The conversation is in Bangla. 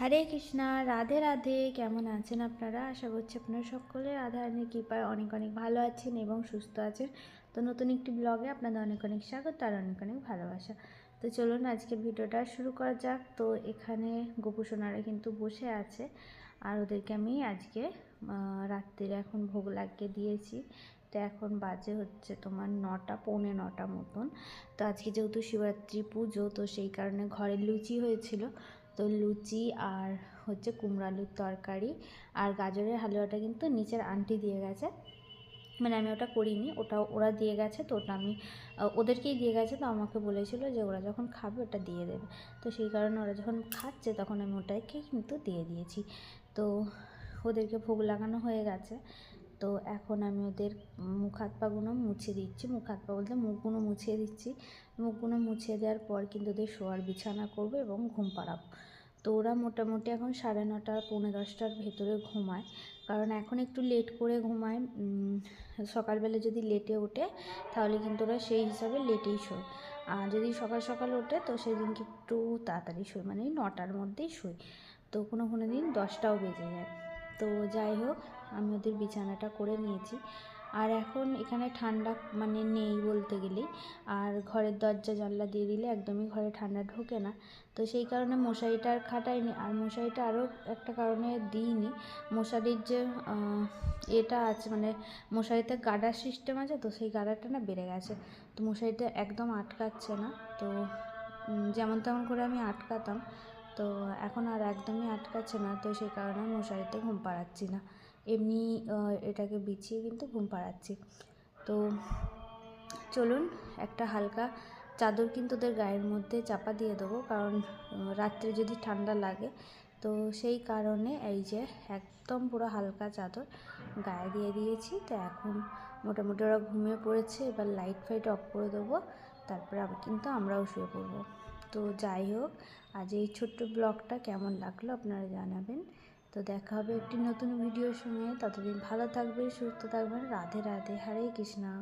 হরে কৃষ্ণা, রাধে রাধে। কেমন আছেন আপনারা? আশা করছি আপনারা সকলে রাধা রানীর কৃপায় অনেক অনেক ভালো আছেন এবং সুস্থ আছেন। তো নতুন একটি ব্লগে আপনাদের অনেক অনেক স্বাগত আর অনেক অনেক ভালোবাসা। তো চলুন আজকে ভিডিওটা শুরু করা যাক। তো এখানে গোপুসোনারা কিন্তু বসে আছে আর ওদেরকে আমি আজকে রাত্রিরে এখন ভোগ লাগিয়ে দিয়েছি। তো এখন বাজে হচ্ছে তোমার নটা, পৌনে নটা মতন। তো আজকে যেহেতু শিবরাত্রি পুজো, তো সেই কারণে ঘরে লুচি হয়েছিল। তো লুচি আর হচ্ছে কুমড়ো আলুর তরকারি আর গাজরের হালুয়াটা কিন্তু নিচের আন্টি দিয়ে গেছে। মানে আমি ওটা করিনি, ওটা ওরা দিয়ে গেছে তো ওটা আমি ওদেরকেই দিয়ে গেছে তো আমাকে বলেছিল যে ওরা যখন খাবে ওটা দিয়ে দেবে। তো সেই কারণে ওরা যখন খাচ্ছে তখন আমি ওটাকে কিন্তু দিয়ে দিয়েছি। তো ওদেরকে ভোগ লাগানো হয়ে গেছে। তো এখন আমি ওদের মুখ হাত পাগুলো মুছে দিচ্ছি। মুখ হাত পা বলতে মুখগুলো মুছিয়ে দিচ্ছি। মুখগুলো মুছিয়ে দেওয়ার পর কিন্তু ওদের শোয়ার বিছানা করব এবং ঘুম পাড়াবো। তো ওরা মোটামুটি এখন সাড়ে নটা, পৌনে দশটার ভেতরে ঘুমায়। কারণ এখন একটু লেট করে ঘুমায়। সকালবেলা যদি লেটে ওঠে, তাহলে কিন্তু ওরা সেই হিসাবে লেটেই শোয়। আর যদি সকাল সকাল ওঠে, তো সেদিনকে একটু তাড়াতাড়ি শোয়। মানে নটার মধ্যেই শোয়। তো কোনো কোনো দিন দশটাও বেজে যায়। তো যাই হোক, আমি ওদের বিছানাটা করে নিয়েছি। আর এখন এখানে ঠান্ডা মানে নেই বলতে গেলেই। আর ঘরের দরজা জানলা দিয়ে দিলে একদমই ঘরে ঠান্ডা ঢোকে না। তো সেই কারণে মশারিটা আর খাটাইনি। আর মশারিটা আরও একটা কারণে দিইনি। মশারির যে এটা আছে মানে মশারিতে গাডার সিস্টেম আছে তো সেই গার্ডারটা না বেড়ে গেছে। তো মশারিটা একদম আটকাচ্ছে না। তো যেমন তেমন করে আমি আটকাতাম। তো এখন আর একদমই আটকাচ্ছে না, তো সেই কারণে মশারিতে ঘুম পাড়াচ্ছি না। এমনি এটাকে বিছিয়ে কিন্তু ঘুম পাড়াচ্ছি। তো চলুন, একটা হালকা চাদর কিন্তু ওদের গায়ের মধ্যে চাপা দিয়ে দেবো, কারণ রাত্রে যদি ঠান্ডা লাগে। তো সেই কারণে এই যে একদম পুরো হালকা চাদর গায়ে দিয়ে দিয়েছি। তো এখন মোটামুটি ওরা ঘুমিয়ে পড়েছে, এবার লাইট ফাইট অফ করে দেবো, তারপরে কিন্তু আমরাও শুয়ে পড়ব। তো যাই হোক, আজ এই ছোট্ট ব্লগটা কেমন লাগল আপনারা জানাবেন। তো দেখা হবে একটি নতুন ভিডিওর সঙ্গে। ততদিন ভালো থাকবেন, সুস্থ থাকবেন। রাধে রাধে, হরে কৃষ্ণা।